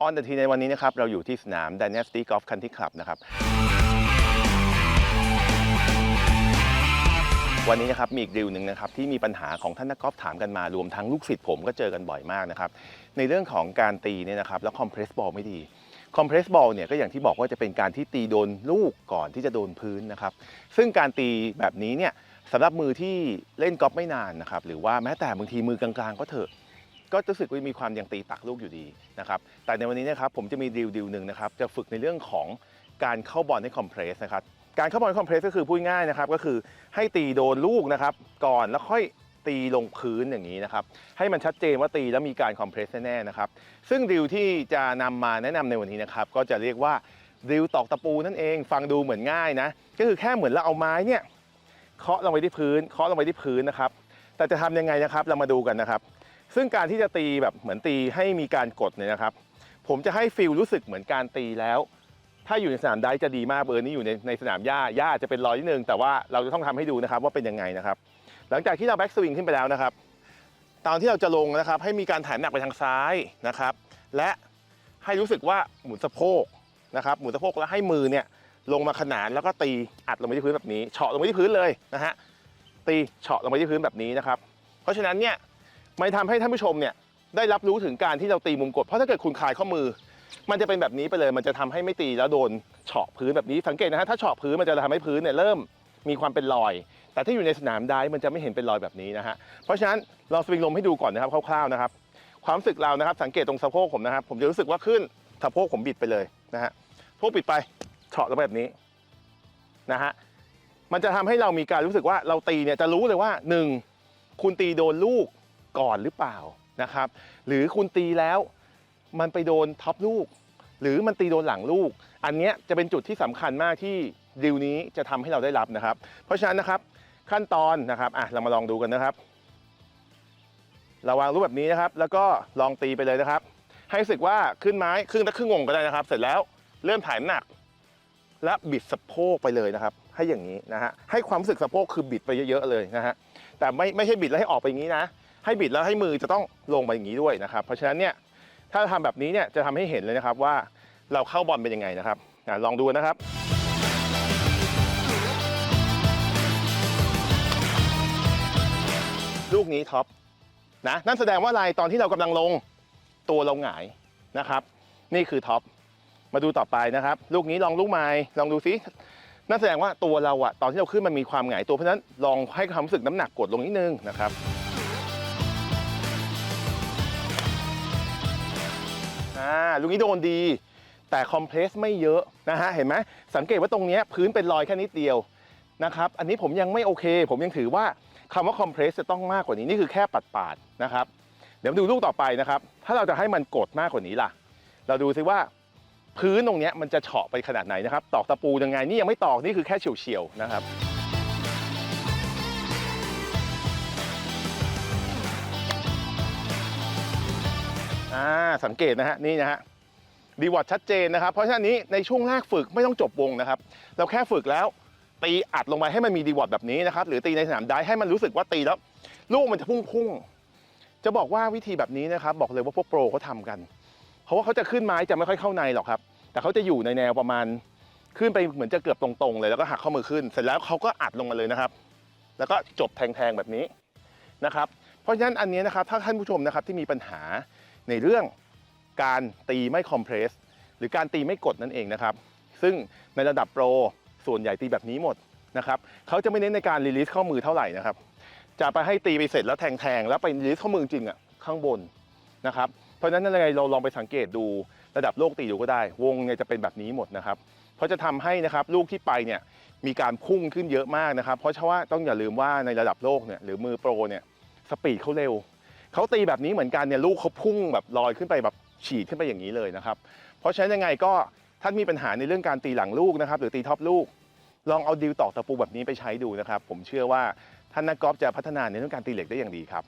ออนเดอะทีในวันนี้นะครับ เราอยู่ที่สนาม Dynasty Golf Country Club นะครับ วันนี้นะครับมีอีกดิวหนึ่งนะครับที่มีปัญหาของท่านนักกอล์ฟถามกันมารวมทั้งลูกศิษย์ผมก็เจอกันบ่อยมากนะครับ ในเรื่องของการตีเนี่ยนะครับแล้วคอมเพรสบอลไม่ดีคอมเพรสบอลเนี่ยก็อย่างที่บอกว่าจะเป็นการที่ตีโดนลูกก่อนที่จะโดนพื้นนะครับ ซึ่งการตีแบบนี้เนี่ยสำหรับมือที่เล่นกอล์ฟไม่นานนะครับหรือว่าแม้แต่บางทีมือกลางๆก็เถอะ ก็รู้สึกว่ามีความยังตีตักลูกอยู่ดีนะครับแต่ในวันนี้นะครับผมจะมีดิวดิวหนึ่งนะครับจะฝึกในเรื่องของการเข้าบอลให้คอมเพรสนะครับการเข้าบอลคอมเพรสก็คือพูดง่ายนะครับก็คือให้ตีโดนลูกนะครับก่อนแล้วค่อยตีลงพื้นอย่างนี้นะครับให้มันชัดเจนว่าตีแล้วมีการคอมเพรสแน่ๆนะครับซึ่งดิวที่จะนำมาแนะนำในวันนี้นะครับก็จะเรียกว่าดิวตอกตะปูนั่นเอง ฟังดูเหมือนง่ายนะก็คือแค่เหมือนเราเอาไม้เนี่ยเคาะลงไปที่พื้นเคาะลงไปที่พื้นนะครับแต่จะทำยังไงนะครับเรามาดูกันนะครับ ซึ่งการที่จะตีแบบเหมือนตีให้มีการกดเนี่ยนะครับ ผมจะให้ฟิลรู้สึกเหมือนการตีแล้ว ถ้าอยู่ในสนามได้จะดีมากเบอร์นี้อยู่ในในสนามหญ้าหญ้าจะเป็นรอยนิดนึงแต่ว่าเราจะต้องทำให้ดูนะครับว่าเป็นยังไงนะครับ หลังจากที่เราแบ็กสวิงขึ้นไปแล้วนะครับ ตอนที่เราจะลงนะครับให้มีการถ่ายหนักไปทางซ้ายนะครับ และให้รู้สึกว่าหมุนสะโพกนะครับหมุนสะโพกแล้วให้มือเนี่ยลงมาขนานแล้วก็ตีอัดลงไปที่พื้นแบบนี้เฉาะลงไปที่พื้นเลยนะฮะตีเฉาะลงไปที่พื้นแบบนี้นะครับ เพราะฉะนั้นเนี่ย มันทำให้ท่านผู้ชมเนี่ยได้รับรู้ถึงการที่เราตีมุมกด เพราะถ้าเกิดคุณคลายข้อมือ มันจะเป็นแบบนี้ไปเลย มันจะทำให้ไม่ตีแล้วโดนเฉาะพื้นแบบนี้สังเกตนะฮะถ้าเฉาะพื้นมันจะทำให้พื้นเนี่ยเริ่มมีความเป็นรอย แต่ถ้าอยู่ในสนามได้มันจะไม่เห็นเป็นรอยแบบนี้นะฮะเพราะฉะนั้นลองสวิงลมให้ดูก่อนนะครับคร่าวๆนะครับความรู้สึกเรานะครับ สังเกตตรงสะโพกผมนะครับ ผมจะรู้สึกว่าขึ้นสะโพกผมบิดไปเลยนะฮะสะโพกบิดไปเฉาะลงไปแบบนี้นะฮะมันจะทำให้เรามีการรู้สึกว่าเราตีเนี่ยจะรู้เลยว่าหนึ่งคุณตีโดนลูก ก่อนหรือเปล่านะครับ หรือคุณตีแล้วมันไปโดนท็อปลูก หรือมันตีโดนหลังลูก อันนี้จะเป็นจุดที่สำคัญมากที่ดิวนี้จะทำให้เราได้รับนะครับ เพราะฉะนั้นนะครับขั้นตอนนะครับอะเรามาลองดูกันนะครับเราวางรูปแบบนี้นะครับ แล้วก็ลองตีไปเลยนะครับ ให้รู้สึกว่าขึ้นไม้ครึ่งตะครึ่งวงก็ได้นะครับ เสร็จแล้วเริ่มถ่ายน้ำหนัก และบิดสะโพกไปเลยนะครับ ให้อย่างนี้นะฮะให้ความรู้สึกสะโพกคือบิดไปเยอะๆเลยนะฮะแต่ไม่ไม่ใช่บิดแล้วให้ออกไปอย่างนี้นะ ให้บิดแล้วให้มือจะต้องลงไปอย่างนี้ด้วยนะครับ เพราะฉะนั้นเนี่ยถ้าทำแบบนี้เนี่ยจะทำให้เห็นเลยนะครับว่าเราเข้าบอลเป็นยังไงนะครับลองดูนะครับลูกนี้ท็อปนะนั่นแสดงว่าอะไรตอนที่เรากำลังลงตัวเราหงายนะครับ นี่คือท็อปมาดูต่อไปนะครับ ลูกนี้ลองลูกไม้ลองดูซินั่นแสดงว่าตัวเราอะตอนที่เราขึ้นมันมีความหงายตัวเพราะฉะนั้นลองให้ความรู้สึกน้ำหนักกดลงนิดนึงนะครับ ลูกนี้โดนดี แต่คอมเพรสไม่เยอะนะฮะเห็นไหมสังเกตว่าตรงนี้พื้นเป็นรอยแค่นิดเดียวนะครับอันนี้ผมยังไม่โอเค ผมยังถือว่าคำว่าคอมเพรสจะต้องมากกว่านี้นี่คือแค่ปัดปาดๆนะครับเดี๋ยวดูลูกต่อไปนะครับถ้าเราจะให้มันกดมากกว่านี้ล่ะ เราดูซิว่าพื้นตรงนี้มันจะเฉาะไปขนาดไหนนะครับ ตอกตะปูยังไงนี่ยังไม่ตอกนี่คือแค่เฉียวๆนะครับ อ่าสังเกตนะฮะนี่นะฮะดีวอร์ดชัดเจนนะครับ เพราะฉะนั้นนี้ในช่วงแรกฝึกไม่ต้องจบวงนะครับ เราแค่ฝึกแล้วตีอัดลงไปให้มันมีดีวอร์ดแบบนี้นะครับ หรือตีในสนามได้ให้มันรู้สึกว่าตีแล้ว ลูกมันจะพุ่งพุ่งๆจะบอกว่าวิธีแบบนี้นะครับ บอกเลยว่าพวกโปรเขาทำกัน เพราะว่าเขาจะขึ้นไม้จะไม่ค่อยเข้าในหรอกครับ แต่เขาจะอยู่ในแนวประมาณขึ้นไปเหมือนจะเกือบตรงๆ เลยแล้วก็หักข้อมือขึ้น เสร็จแล้วเขาก็อัดลงมาเลยนะครับ แล้วก็จบแทงๆแบบนี้นะครับ เพราะฉะนั้นอันนี้นะครับถ้าท่านผู้ชมนะครับที่มีปัญหา ในเรื่องการตีไม่คอมเพรสหรือการตีไม่กดนั่นเองนะครับ ซึ่งในระดับโปรส่วนใหญ่ตีแบบนี้หมดนะครับเขาจะไม่เน้นในการรีลิสข้อมือเท่าไหร่นะครับ จะไปให้ตีไปเสร็จแล้วแทงๆแล้วไปรีลิสข้อมือจริงอะข้างบนนะครับเพราะฉะนั้นยังไงเราลองไปสังเกตดูระดับโลกตีดูก็ได้ วงเนี่ยจะเป็นแบบนี้หมดนะครับ เพราะจะทำให้นะครับลูกที่ไปเนี่ยมีการพุ่งขึ้นเยอะมากนะครับ เพราะฉพาะว่าต้องอย่าลืมว่าในระดับโลกเนี่ยหรือมือโปรเนี่ยสปีดเขาเร็ว เขาตีแบบนี้เหมือนกันเนี่ยลูกเขาพุ่งแบบลอยขึ้นไปแบบฉีดขึ้นไปอย่างนี้เลยนะครับ เพราะฉะนั้นยังไงก็ท่านมีปัญหาในเรื่องการตีหลังลูกนะครับ หรือตีท็อปลูก ลองเอาดิวตอกตะปูแบบนี้ไปใช้ดูนะครับ ผมเชื่อว่าท่านนักกอล์ฟจะพัฒนาในเรื่องการตีเหล็กได้อย่างดีครับ